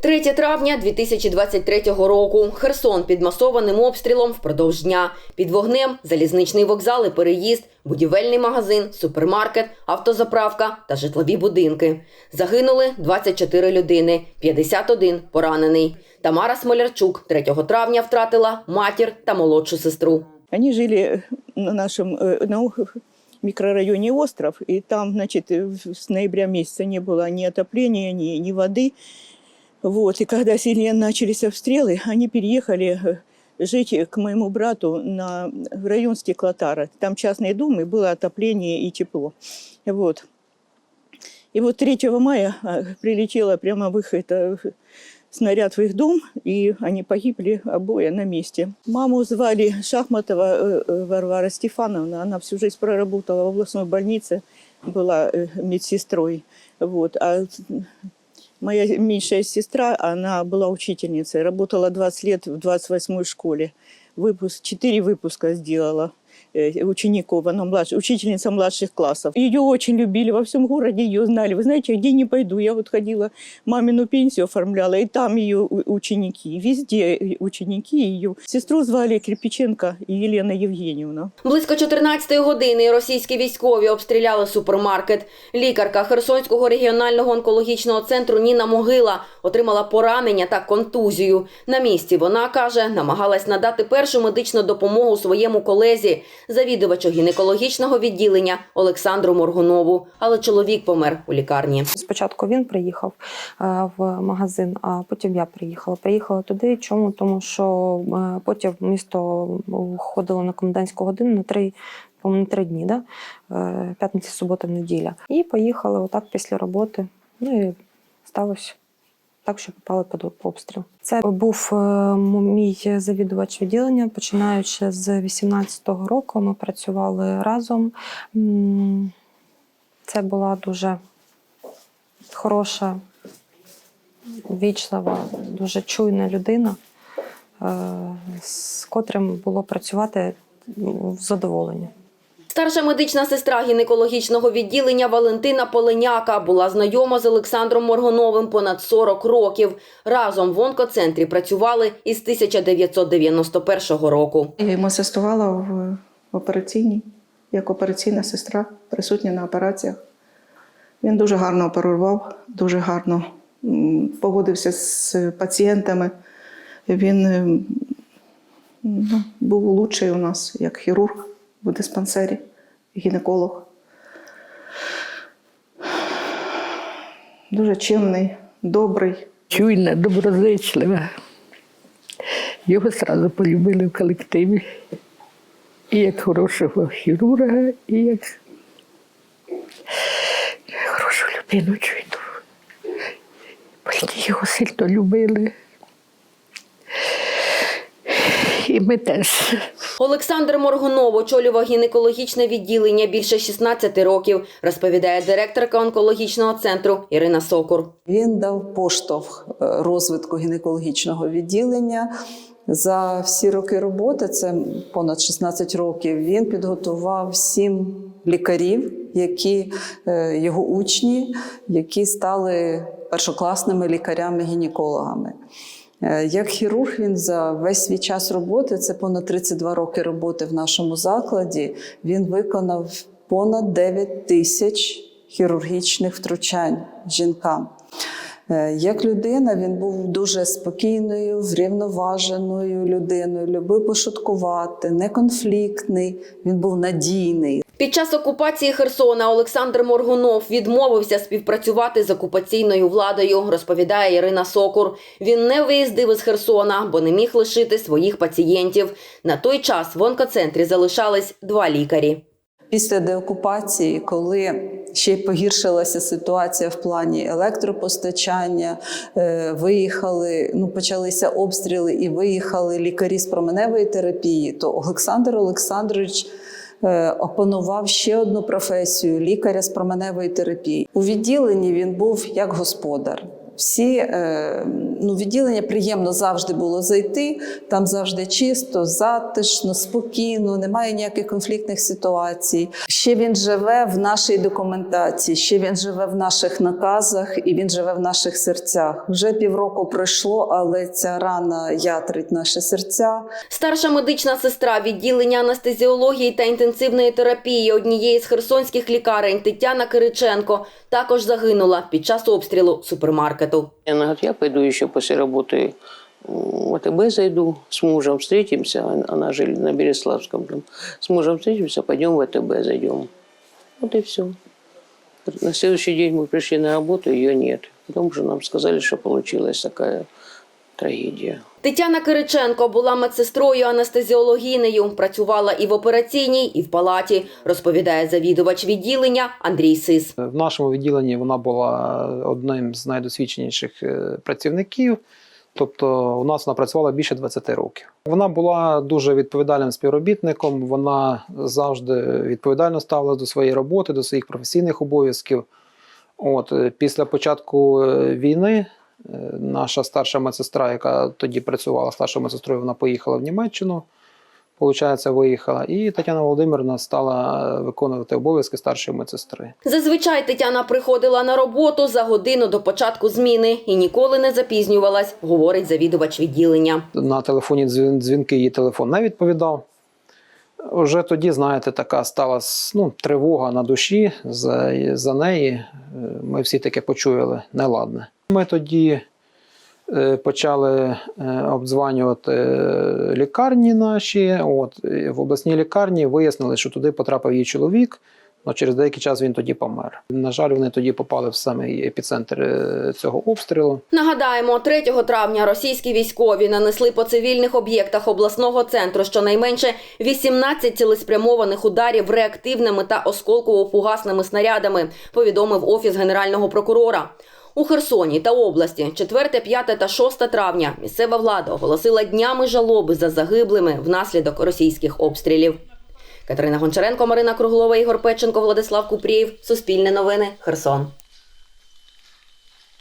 3 травня 2023 року. Херсон під масованим обстрілом впродовж дня. Під вогнем залізничний вокзал і переїзд, будівельний магазин, супермаркет, автозаправка та житлові будинки. Загинули 24 людини, 51 поранений. Тамара Смолярчук 3 травня втратила матір та молодшу сестру. Они жили на нашем э, на у- микрорайоне Остров, и там, значит, э, в- с ноября месяца не было ни отопления, ни, ни воды. Вот. И когда сильнее начались обстрелы, они переехали э, жить к моему брату на, в район Стеклотара. Там частные дома, и было отопление и тепло. Вот. И вот 3 мая а, прилетела прямо в их это, снаряд в их дом, и они погибли обои на месте. Маму звали Шахматова э, э, Варвара Стефановна. Она всю жизнь проработала в областной больнице, была медсестрой. Вот. А моя меньшая сестра, она была учительницей, работала 20 лет в 28-й школе. Выпуск, четыре выпуска сделала э, учеников, она младш, учительница младших классов. Ее очень любили, во всем городе ее знали. Вы знаете, где не пойду, я вот ходила, мамину пенсию оформляла, и там ее ученики, везде ученики ее. Сестру звали Кирпиченко Елена Евгеньевна. Близько 14 години російські військові обстріляли супермаркет. Лікарка Херсонського регіонального онкологічного центру Ніна Могила отримала поранення та контузію. На місці вона каже, намагалась надати першу медичну допомогу своєму колезі, завідувачу гінекологічного відділення Олександру Моргунову. Але чоловік помер у лікарні. Спочатку він приїхав е, в магазин, а потім я приїхала. Приїхала туди. Чому? Тому що е, потім місто ходило на комендантську годину на три. По-моєму, три дні, да? Е, п'ятниця, субота, неділя. І поїхали отак після роботи. Ну і сталося так, що попали під обстріл. Це був е, мій завідувач відділення. Починаючи з 18-го року, ми працювали разом. Це була дуже хороша, вічлива, дуже чуйна людина, е, з котрим було працювати в задоволення. Старша медична сестра гінекологічного відділення Валентина Поленяка була знайома з Олександром Моргуновим понад 40 років. Разом в онкоцентрі працювали із 1991 року. Я йому асистувала в операційній, як операційна сестра, присутня на операціях. Він дуже гарно оперував, дуже гарно м, поводився з пацієнтами. Він ну, був лучший у нас як хірург в диспансері, гінеколог. Дуже чимний, добрий. чуйна, доброзичлива. Його сразу полюбили в колективі. І як хорошого хірурга, і як хорошу людину чуйну. Батьки його сильно любили. І ми теж. Олександр Моргунов очолював гінекологічне відділення більше 16 років, розповідає директорка онкологічного центру Ірина Сокур. Він дав поштовх е, розвитку гінекологічного відділення. За всі роки роботи, це понад 16 років, він підготував сім лікарів, які е, його учні, які стали першокласними лікарями-гінекологами. Е, Як хірург він за весь свій час роботи, це понад 32 роки роботи в нашому закладі. Він виконав понад 9 тисяч хірургічних втручань жінкам. Е, Як людина він був дуже спокійною, врівноваженою людиною, любив пошуткувати, неконфліктний, він був надійний. Під час окупації Херсона Олександр Моргунов відмовився співпрацювати з окупаційною владою, розповідає Ірина Сокур. Він не виїздив із Херсона, бо не міг лишити своїх пацієнтів. На той час в онкоцентрі залишались два лікарі. Після деокупації, коли ще й погіршилася ситуація в плані електропостачання, е, виїхали, ну почалися обстріли і виїхали лікарі з променевої терапії, то Олександр Олександрович опанував ще одну професію лікаря з променевої терапії. У відділенні він був як господар. Всі е, ну, відділення приємно завжди було зайти. Там завжди чисто, затишно, спокійно, немає ніяких конфліктних ситуацій. Ще він живе в нашій документації, ще він живе в наших наказах і він живе в наших серцях. Вже півроку пройшло, але ця рана ятрить наші серця. Старша медична сестра відділення анестезіології та інтенсивної терапії однієї з херсонських лікарень Тетяна Кириченко також загинула під час обстрілу супермаркету. Она говорит, я пойду еще после работы в АТБ зайду, с мужем встретимся, Он- она жили на Береславском, там. с мужем встретимся, пойдем в АТБ зайдем. Вот и все. На следующий день мы пришли на работу, ее нет. Потом уже нам сказали, что получилась такая трагедия. Тетяна Кириченко була медсестрою анестезіологінею, працювала і в операційній, і в палаті, розповідає завідувач відділення Андрій Сис. В нашому відділенні вона була одним з найдосвідченіших е, працівників. Тобто у нас вона працювала більше 20 років. Вона була дуже відповідальним співробітником. Вона завжди відповідально ставилася до своєї роботи, до своїх професійних обов'язків. От е, після початку е, війни наша старша медсестра, яка тоді працювала старшою медсестрою, вона поїхала в Німеччину. Получається, виїхала, і Тетяна Володимирівна стала виконувати обов'язки старшої медсестри. Зазвичай Тетяна приходила на роботу за годину до початку зміни і ніколи не запізнювалась, говорить завідувач відділення. на телефоні дзвінки її телефон не відповідав. Вже тоді, знаєте, така стала ну, тривога на душі за, за неї. Е, Ми всі таке почули неладне. Ми тоді е, почали е, обдзванювати е, лікарні наші. От, в обласній лікарні вияснили, що туди потрапив її чоловік. але через деякий час він тоді помер. На жаль, вони тоді попали в самий епіцентр цього обстрілу. Нагадаємо, 3 травня російські військові нанесли по цивільних об'єктах обласного центру щонайменше 18 цілеспрямованих ударів реактивними та осколково-фугасними снарядами, повідомив офіс генерального прокурора. У Херсоні та області 4, 5 та 6 травня місцева влада оголосила днями жалоби за загиблими внаслідок російських обстрілів. Катерина Гончаренко, Марина Круглова, Ігор Печенко, Владислав Купрієв. Суспільне новини. Херсон.